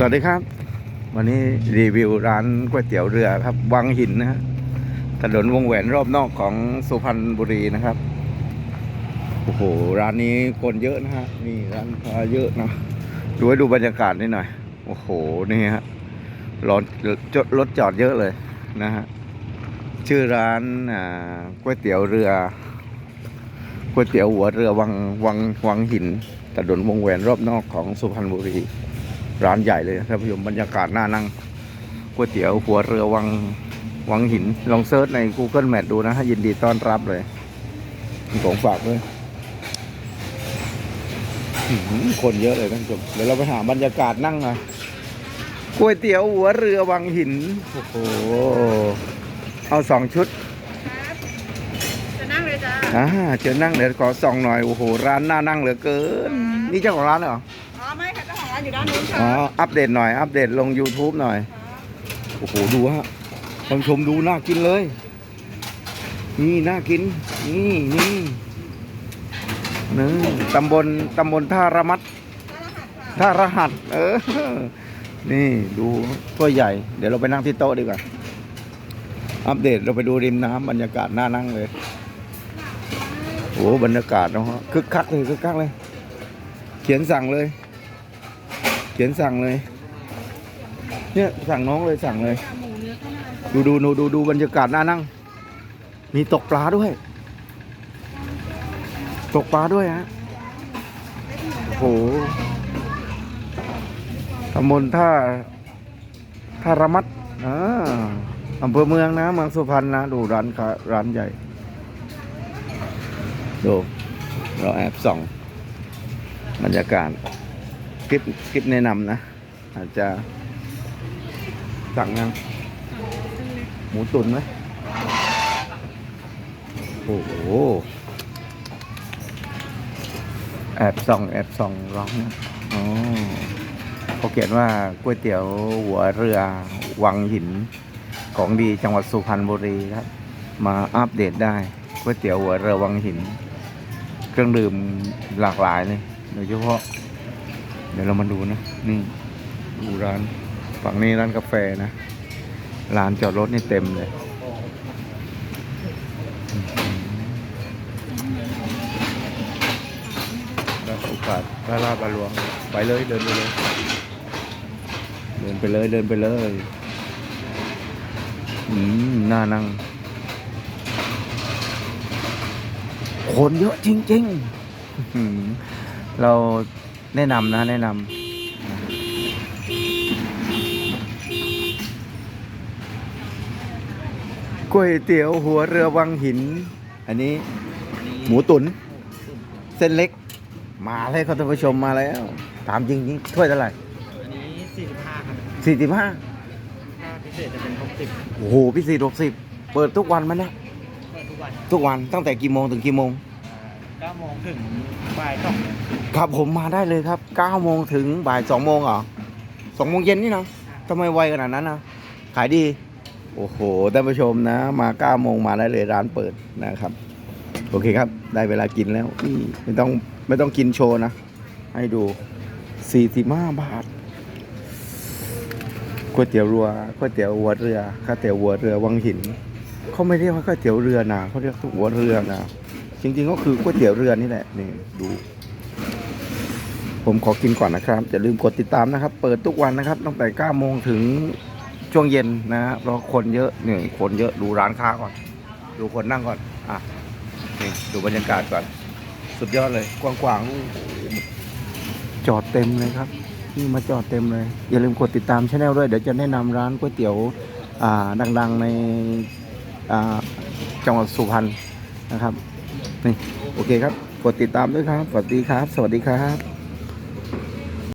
สวัสดีครับ วันนี้รีวิวร้านก๋วยเตี๋ยวเรือครับ วังหินนะฮะถนนวงแหวนรอบนอกของสุพรรณบุรีนะครับโอ้โหร้านนี้คนเยอะนะฮะนี่ร้านค้าเยอะนะดูให้ดูบรรยากาศนิดหน่อย โอ้โหนี่ฮะรถรถจอดเยอะเลยนะฮะชื่อร้านอ่าก๋วยเตี๋ยวเรือก๋วยเตี๋ยวหัวเรือวังวังวังหินถนนวงแหวนรอบนอกของสุพรรณบุรี ร้านใหญ่เลยท่านผู้ชมบรรยากาศน่านั่งก๋วยเตี๋ยวหัวเรือวังวังหิน ลองเซิร์ชใน Google Map ดูนะฮะยินดีต้อนรับเลยมีของฝากด้วยอื้อหือคนเยอะเลยท่านผู้ชมเดี๋ยวเราไปหาบรรยากาศนั่งหน่อยก๋วยเตี๋ยวหัวเรือวังหินโอ้โหเอาสองชุดครับจะนั่งเลยจ้าอ่าเชิญนั่งเดี๋ยวขอส่องหน่อยโอ้โหร้านน่านั่งเหลือเกิน นี่เจ้าของร้านเหรออ๋อไม่ค่ะเจ้าของร้านอยู่ด้านนู้นค่ะอ๋อ อัปเดตหน่อย อัปเดตลง YouTube หน่อย โอ้โห ดูฮะท่านผู้ชมดูน่ากินเลย นี่น่ากิน นี่นี่นี่ตำบลตำบลท่าระมัด ท่ารหัส เออ นี่ดูถ้วยใหญ่ เดี๋ยวเราไปนั่งที่โต๊ะดีกว่า อัปเดตเราไปดูริมน้ำบรรยากาศน่านั่งเลย โอ้บรรยากาศนะฮะคึกคักเลยคึกคักเลย เขียนสั่งเลยเขียนสั่งเลย เนี่ยสั่งน้องเลยสั่งเลย ดูดูดูดูดูบรรยากาศน่านั่ง มีตกปลาด้วย ตกปลาด้วยฮะโอ้โหตำบลท่าท่าระมัดอ่าอำเภอเมืองนะเมืองสุพรรณนะดูร้านค้าร้านใหญ่ดูเราแอบส่อง บรรยากาศ คลิปคลิปแนะนำนะ อาจจะสั่งยังหมูตุ๋นไหมโอ้โห แอบส่อง แอบส่องร้องนะอ๋อเขาเขียนว่าก๋วยเตี๋ยวหัวเรือวังหิน ของดีจังหวัดสุพรรณบุรีครับ มาอัปเดตได้ก๋วยเตี๋ยวหัวเรือวังหิน เครื่องดื่มหลากหลายเลยโดยเฉพาะ ดี๋ยวเรามาดูนะ นี่ดูร้าน ฝั่งนี้ร้านกาแฟนะลานจอดรถนี่เต็มเลย แล้วโอกาสพระราชบาหลวง ไปเลยเดินไปเลย เดินไปเลยเดินไปเลย อืมน่านั่ง คนเยอะจริง ๆ เรา แนะนำนะแนะนำก๋วยเตี๋ยวหัวเรือวังหิน อันนี้หมูตุนเส้นเล็ก มาเลยครับท่านผู้ชมมาแล้วถามจริงจริงๆถ้วยเท่าไหร่อันนี้45ครับสี่สิบห้าถ้าพิเศษจะเป็น60โอ้โหพี่สี่หกสิบเปิดทุกวันไหมนะเปิดทุกวัน ทุกวันตั้งแต่กี่โมงถึงกี่โมง 9โมงถึงบ่ายสองครับผมมาได้เลยครับเก้าโมงถึงบ่ายสองโมงเหรอสองโมงเย็นนี่เนาะทำไมไวขนาดนั้นนะขายดี โอ้โหท่านผู้ชมนะ มาเก้าโมงมาได้เลยร้านเปิดนะครับ โอเคครับ ได้เวลากินแล้วนี่ไม่ต้องไม่ต้องกินโชว์นะ ให้ดูสี่สิบาทก๋วยเตี๋ยวรือก๋วยเตี๋ยวหัวเรือก๋วยเตี๋ยวหัวเรือวังหินเขาไม่เรียกว่าก๋วยเตี๋ยวเรือนะเขาเรียกหัวเรือนะ จริงๆก็คือก๋วยเตี๋ยวเรือนี่แหละนี่ดู ผมขอกินก่อนนะครับอย่าลืมกดติดตามนะครับ เปิดทุกวันนะครับ ตั้งแต่9โมงถึงช่วงเย็นนะฮะเพราะคนเยอะเนี่ยคนเยอะดูร้านค้าก่อน ดูคนนั่งก่อนอะนี่ดูบรรยากาศก่อน สุดยอดเลย กว้างๆจอดเต็มเลยครับนี่มาจอดเต็มเลย อย่าลืมกดติดตามช anel ด้วย เดี๋ยวจะแนะนำร้านก๋วยเตี๋ยวอ่าดังๆในอ่าจังหวัดสุพรรณนะครับ นี่โอเคครับ กดติดตามด้วยครับ สวัสดีครับ สวัสดีครับ